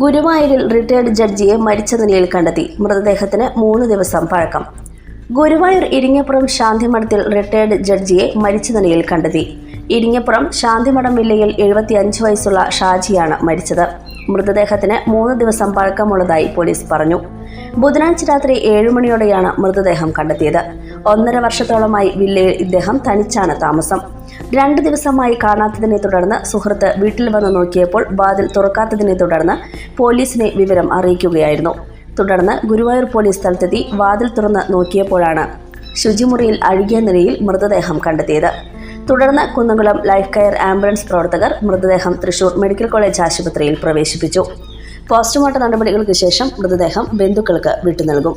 ഗുരുവായൂരിൽ റിട്ടയർഡ് ജഡ്ജിയെ മരിച്ച നിലയിൽ കണ്ടെത്തി. മൃതദേഹത്തിന് മൂന്ന് ദിവസം പഴക്കം. ഗുരുവായൂർ ഇരിങ്ങപ്പുറം ശാന്തിമഠത്തിൽ റിട്ടയർഡ് ജഡ്ജിയെ മരിച്ച നിലയിൽ കണ്ടെത്തി. ഇരിങ്ങപ്പുറം ശാന്തിമഠം വില്ലയിൽ എഴുപത്തിയഞ്ച് വയസ്സുള്ള ഷാജിയാണ് മരിച്ചത്. മൃതദേഹത്തിന് മൂന്ന് ദിവസം പഴക്കമുള്ളതായി പോലീസ് പറഞ്ഞു. ബുധനാഴ്ച രാത്രി ഏഴു മണിയോടെയാണ് മൃതദേഹം കണ്ടെത്തിയത്. ഒന്നര വർഷത്തോളമായി വില്ലയിൽ ഇദ്ദേഹം തനിച്ചാണ് താമസം. രണ്ട് ദിവസമായി കാണാത്തതിനെ തുടർന്ന് സുഹൃത്ത് വീട്ടിൽ വന്ന് നോക്കിയപ്പോൾ വാതിൽ തുറക്കാത്തതിനെ തുടർന്ന് പോലീസിനെ വിവരം അറിയിക്കുകയായിരുന്നു. തുടർന്ന് ഗുരുവായൂർ പോലീസ് സ്ഥലത്തെത്തി വാതിൽ തുറന്ന് നോക്കിയപ്പോഴാണ് ശുചിമുറിയിൽ അഴുകിയ നിലയിൽ മൃതദേഹം കണ്ടെത്തിയത്. തുടർന്ന് കുന്നംകുളം ലൈഫ് കെയർ ആംബുലൻസ് പ്രവർത്തകർ മൃതദേഹം തൃശൂർ മെഡിക്കൽ കോളേജ് ആശുപത്രിയിൽ പ്രവേശിപ്പിച്ചു. പോസ്റ്റ്മോർട്ടം നടപടികൾക്ക് ശേഷം മൃതദേഹം ബന്ധുക്കൾക്ക് വിട്ടു വിട്ടുനൽകും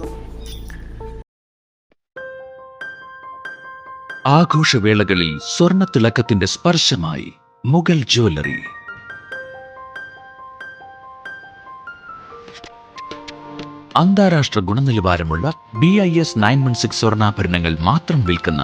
ആഘോഷവേളകളിൽ സ്വർണ തിളക്കത്തിന്റെ സ്പർശമായി മുഗൾ ജ്വല്ലറി. അന്താരാഷ്ട്ര ഗുണനിലവാരമുള്ള B I S nine one six സ്വർണാഭരണങ്ങൾ മാത്രം വിൽക്കുന്ന